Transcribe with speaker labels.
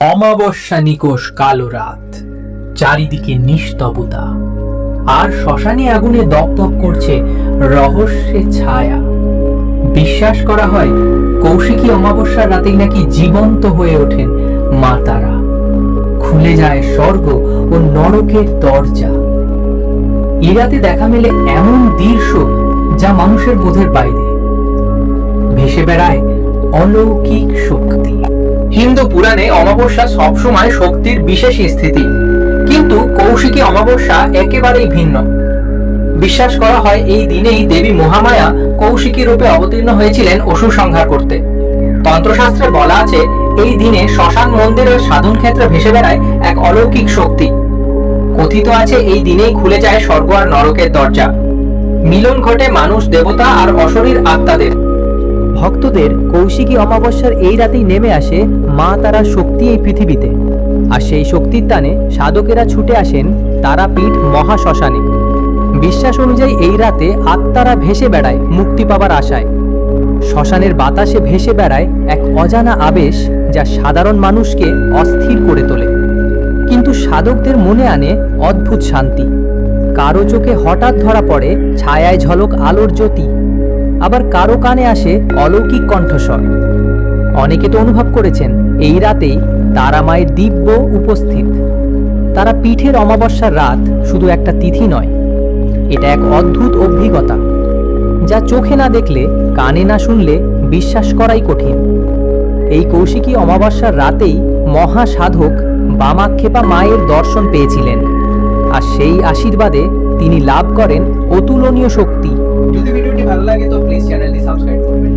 Speaker 1: অমাবস্যা নিকোষ কালো রাত। চারিদিকে নিস্তবতা। আর শ্মশানে আগুনে দপদপ করছে রহস্যের ছায়া। বিশ্বাস করা হয়, কৌশিকী অমাবস্যার রাতেই নাকি জীবন্ত হয়ে ওঠেন মা তারা। খুলে যায় স্বর্গ ও নরকের দরজা। এ রাতে দেখা মেলে এমন দৃশ্য যা মানুষের বোধের বাইরে। ভেসে বেড়ায় অলৌকিক শক্তি। হিন্দু পুরাণে অমাবস্যা সবসময় শক্তির বিশেষ স্থিতি। কিন্তু কৌশিকী অমাবস্যা একেবারেই ভিন্ন। বিশ্বাস করা হয় এই দিনেই দেবী মহামায়া কৌশিকী রূপে অবতীর্ণ হয়েছিলেন অসুর সংহার করতে। তন্ত্রশাস্ত্রে বলা আছে, এই দিনে শ্মশান মন্দিরের সাধন ক্ষেত্রে ভেসে বেড়ায় এক অলৌকিক শক্তি। কথিত আছে, এই দিনেই খুলে যায় স্বর্গ আর নরকের দরজা। মিলন ঘটে মানুষ, দেবতা আর অশরীর আত্মাদের।
Speaker 2: ভক্তদের কৌশিকী অমাবস্যার এই রাতেই নেমে আসে মা তারার শক্তি এই পৃথিবীতে। আর সেই শক্তির টানে সাধকেরা ছুটে আসেন তারাপীঠ মহাশ্মশানে। বিশ্বাস অনুযায়ী এই রাতে আত্মারা ভেসে বেড়ায় মুক্তি পাবার আশায়। শ্মশানের বাতাসে ভেসে বেড়ায় এক অজানা আবেশ যা সাধারণ মানুষকে অস্থির করে তোলে। কিন্তু সাধকদের মনে আনে অদ্ভুত শান্তি। কারও চোখে হঠাৎ ধরা পড়ে, ছায়ায় ঝলক আলোর জ্যোতি। আবার কারও কানে আসে অলৌকিক কণ্ঠস্বর। অনেকে তো অনুভব করেছেন, এই রাতেই তারা মায়ের দিব্য উপস্থিত। তারা পিঠের অমাবস্যার রাত শুধু একটা তিথি নয়, এটা এক অদ্ভুত অভিজ্ঞতা, যা চোখে না দেখলে, কানে না শুনলে বিশ্বাস করাই কঠিন। এই কৌশিকী অমাবস্যার রাতেই মহা সাধক বামাক্ষেপা মায়ের দর্শন পেয়েছিলেন, আর সেই আশীর্বাদে তিনি লাভ করেন অতুলনীয় শক্তি।
Speaker 1: যদি ভিডিওটি ভালো লাগে তো প্লিজ চ্যানেলটি সাবস্ক্রাইব করবেন।